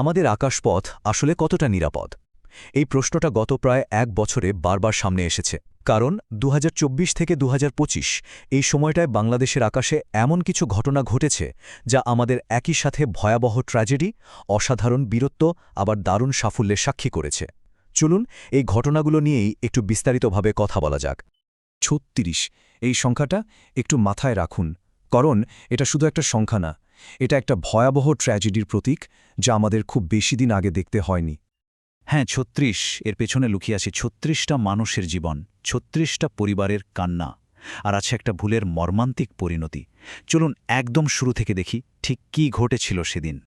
আমাদের আকাশপথ আসলে কতটা নিরাপদ? এই প্রশ্নটা গত প্রায় এক বছরে বারবার সামনে এসেছে। কারণ দু হাজার চব্বিশ থেকে দুহাজার পঁচিশ এই সময়টায় বাংলাদেশের আকাশে এমন কিছু ঘটনা ঘটেছে যা আমাদের একই সাথে ভয়াবহ ট্র্যাজেডি, অসাধারণ বীরত্ব, আবার দারুণ সাফল্যের সাক্ষী করেছে। চলুন এই ঘটনাগুলো নিয়েই একটু বিস্তারিতভাবে কথা বলা যাক। ছত্রিশ, এই সংখ্যাটা একটু মাথায় রাখুন। কারণ এটা শুধু একটা সংখ্যা না এটা একটা ভয়াবহ ট্র্যাজেডির প্রতীক যা আমাদের খুব বেশি দিন আগে দেখতে হয়নি। হ্যাঁ ছত্রিশ, এর পেছনে লুকিয়ে আছে ছত্রিশটা মানুষের জীবন, ছত্রিশটা পরিবারের কান্না, আর আছে একটা ভুলের মর্মান্তিক পরিণতি। চলুন একদম শুরু থেকে দেখি ঠিক কি ঘটেছিল সেদিন।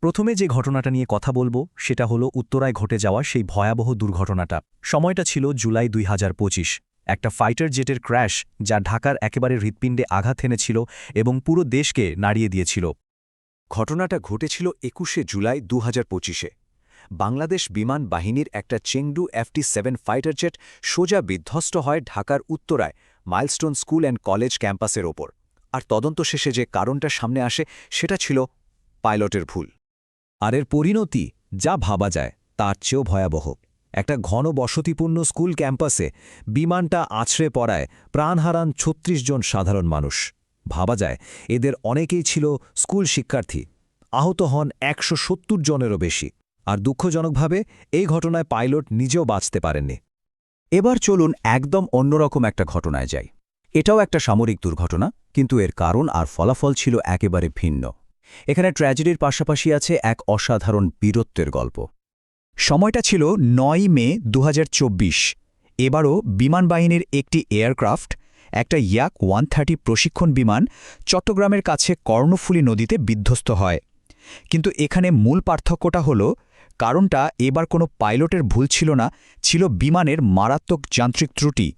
প্রথমে যে ঘটনাটা নিয়ে কথা বলব, সেটা হলো উত্তরায় ঘটে যাওয়া সেই ভয়াবহ দুর্ঘটনাটা। সময়টা ছিল জুলাই দুই হাজার পঁচিশ। একটা ফাইটার জেটের ক্র্যাশ যা ঢাকার একেবারে হৃৎপিণ্ডে আঘাত এনেছিল এবং পুরো দেশকে নাড়িয়ে দিয়েছিল। ঘটনাটা ঘটেছিল একুশে জুলাই দু হাজার বাংলাদেশ বিমান বাহিনীর একটা Chengdu FT seven fighter jet সোজা বিধ্বস্ত হয় ঢাকার উত্তরায় মাইলস্টোন স্কুল অ্যান্ড কলেজ ক্যাম্পাসের ওপর। আর তদন্ত শেষে যে কারণটা সামনে আসে সেটা ছিল পাইলটের ভুল। আর এর পরিণতি যা ভাবা যায় তার চেয়েও ভয়াবহ। একটা ঘন বসতিপূর্ণ স্কুল ক্যাম্পাসে বিমানটা আছড়ে পড়ায় প্রাণ হারান ছত্রিশ জন সাধারণ মানুষ। ভাবা যায়, এদের অনেকেই ছিল স্কুল শিক্ষার্থী। আহত হন একশো সত্তর জনেরও বেশি। আর দুঃখজনকভাবে, এই ঘটনায় পাইলট নিজেও বাঁচতে পারেননি। এবার চলুন একদম অন্যরকম একটা ঘটনায় যাই। এটাও একটা সামরিক দুর্ঘটনা, কিন্তু এর কারণ আর ফলাফল ছিল একেবারে ভিন্ন। এখানে ট্র্যাজেডির পাশাপাশি আছে এক অসাধারণ বীরত্বের গল্প। সময়টা ছিল নয় মে দু হাজার চব্বিশ। এবারও বিমান বাহিনীর একটি এয়ারক্রাফট, একটা ইয়াক ওয়ান থার্টি প্রশিক্ষণ বিমান চট্টগ্রামের কাছে কর্ণফুলী নদীতে বিধ্বস্ত হয়। কিন্তু এখানে মূল পার্থক্যটা হল, কারণটা এবার কোনো পাইলটের ভুল ছিল না, ছিল বিমানের মারাত্মক যান্ত্রিক ত্রুটি।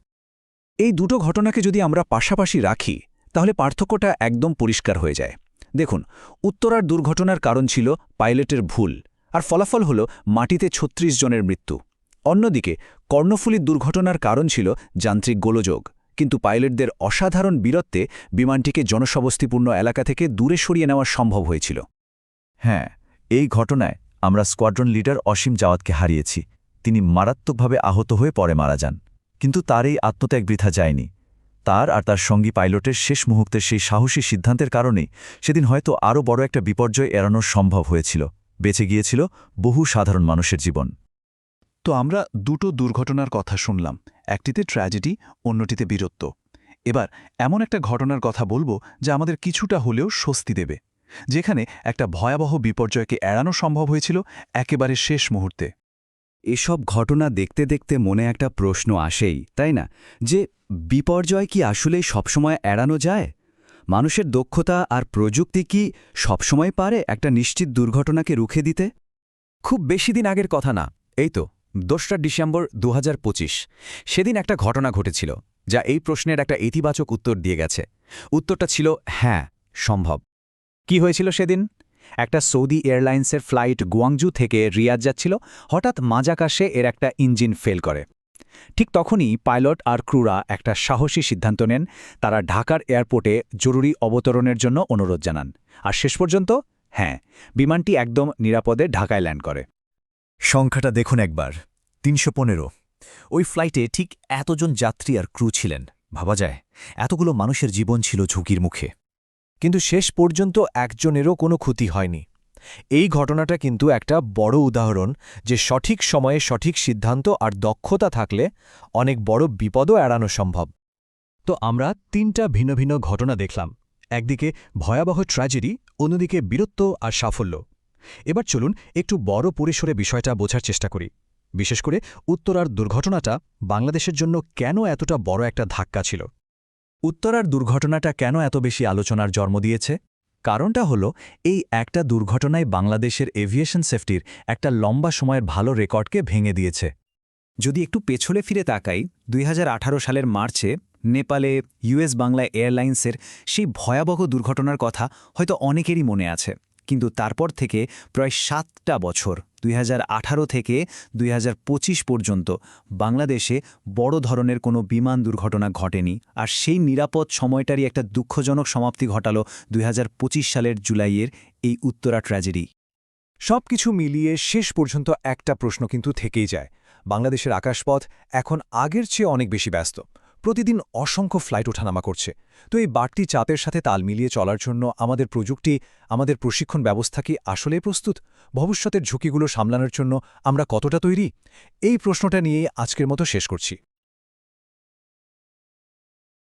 এই দুটো ঘটনাকে যদি আমরা পাশাপাশি রাখি, তাহলে পার্থক্যটা একদম পরিষ্কার হয়ে যায়। দেখুন, উত্তরার দুর্ঘটনার কারণ ছিল পাইলটের ভুল। আর ফলাফল হল মাটিতে ছত্রিশ জনের মৃত্যু। অন্যদিকে কর্ণফুলীর দুর্ঘটনার কারণ ছিল যান্ত্রিক গোলযোগ। কিন্তু পাইলটদের অসাধারণ বীরত্বে বিমানটিকে জনসবস্তিপূর্ণ এলাকা থেকে দূরে সরিয়ে নেওয়া সম্ভব হয়েছিল। হ্যাঁ এই ঘটনায় আমরা স্কোয়াড্রন লিডার অসীম জাওয়াতকে হারিয়েছি। তিনি মারাত্মকভাবে আহত হয়ে পরে মারা যান। কিন্তু তার এই আত্মত্যাগ বৃথা যায়নি। তার আর তার সঙ্গী পাইলটের শেষ মুহূর্তের সেই সাহসী সিদ্ধান্তের কারণেই সেদিন হয়তো আরও বড় একটা বিপর্যয় এড়ানো সম্ভব হয়েছিল। বেঁচে গিয়েছিল বহু সাধারণ মানুষের জীবন। তো আমরা দুটো দুর্ঘটনার কথা শুনলাম, একটিতে ট্র্যাজেডি, অন্যটিতে বীরত্ব। এবার এমন একটা ঘটনার কথা বলব যা আমাদের কিছুটা হলেও স্বস্তি দেবে, যেখানে একটা ভয়াবহ বিপর্যয়কে এড়ানো সম্ভব হয়েছিল একেবারে শেষ মুহূর্তে। এসব ঘটনা দেখতে দেখতে মনে একটা প্রশ্ন আসেই, তাই না? যে বিপর্যয় কি আসলেই সবসময় এড়ানো যায়? মানুষের দক্ষতা আর প্রযুক্তি কি সবসময় পারে একটা নিশ্চিত দুর্ঘটনাকে রুখে দিতে? খুব বেশি দিন আগের কথা না। এই তো, দোসরা ডিসেম্বর দু হাজার পঁচিশ। সেদিন একটা ঘটনা ঘটেছিল, যা এই প্রশ্নের একটা ইতিবাচক উত্তর দিয়ে গেছে। উত্তরটা ছিল হ্যাঁ সম্ভব। কি হয়েছিল সেদিন? একটা সৌদি এয়ারলাইন্সের ফ্লাইট গুয়াংজু থেকে রিয়াদ যাচ্ছিল, হঠাৎ মাঝাকাশে এর একটা ইঞ্জিন ফেল করে। ঠিক তখনই পাইলট আর ক্রুরা একটা সাহসী সিদ্ধান্ত নেন। তারা ঢাকার এয়ারপোর্টে জরুরি অবতরণের জন্য অনুরোধ জানান। আর শেষ পর্যন্ত হ্যাঁ বিমানটি একদম নিরাপদে ঢাকায় ল্যান্ড করে। সংখ্যাটা দেখুন একবার। তিনশো পনেরো। ওই ফ্লাইটে ঠিক এতজন যাত্রী আর ক্রু ছিলেন। ভাবা যায়, এতগুলো মানুষের জীবন ছিল ঝুঁকির মুখে। কিন্তু শেষ পর্যন্ত একজনেরও কোনো ক্ষতি হয়নি। এই ঘটনাটা কিন্তু একটা বড় উদাহরণ যে সঠিক সময়ে সঠিক সিদ্ধান্ত আর দক্ষতা থাকলে অনেক বড় বিপদও এড়ানো সম্ভব। তো আমরা তিনটা ভিন্ন ভিন্ন ঘটনা দেখলাম। একদিকে ভয়াবহ ট্র্যাজেডি অন্যদিকে বীরত্ব আর সাফল্য। এবার চলুন একটু বড় পরিসরে বিষয়টা বোঝার চেষ্টা করি। বিশেষ করে উত্তরার দুর্ঘটনাটা বাংলাদেশের জন্য কেন এতটা বড় একটা ধাক্কা ছিল? উত্তরার দুর্ঘটনাটা কেন এত বেশি আলোচনার জন্ম দিয়েছে? কারণটা হলো, এই একটা দুর্ঘটনায় বাংলাদেশের এভিয়েশন সেফটির একটা লম্বা সময়ের ভালো রেকর্ডকে ভেঙে দিয়েছে। যদি একটু পেছলে ফিরে তাকাই, দুই হাজার আঠারো সালের মার্চে নেপালে ইউএস বাংলা এয়ারলাইন্সের সেই ভয়াবহ দুর্ঘটনার কথা হয়তো অনেকেরই মনে আছে। কিন্তু তারপর থেকে প্রায় সাতটা বছর, দুই হাজার আঠারো থেকে দুই হাজার পঁচিশ পর্যন্ত বাংলাদেশে বড় ধরনের কোনো বিমান দুর্ঘটনা ঘটেনি। আর সেই নিরাপদ সময়টারই একটা দুঃখজনক সমাপ্তি ঘটাল দুই হাজার পঁচিশ সালের জুলাইয়ের এই উত্তরা ট্র্যাজেডি। সব কিছু মিলিয়ে শেষ পর্যন্ত একটা প্রশ্ন কিন্তু থেকেই যায়। বাংলাদেশের আকাশপথ এখন আগের চেয়ে অনেক বেশি ব্যস্ত। প্রতিদিন অসংখ্য ফ্লাইট ওঠানামা করছে। তো এই বাড়তি চাপের সাথে তাল মিলিয়ে চলার জন্য আমাদের প্রযুক্তি, আমাদের প্রশিক্ষণ ব্যবস্থা কি আসলে প্রস্তুত? ভবিষ্যতের ঝুঁকিগুলো সামলানোর জন্য আমরা কতটা তৈরি? এই প্রশ্নটা নিয়েই আজকের মতো শেষ করছি।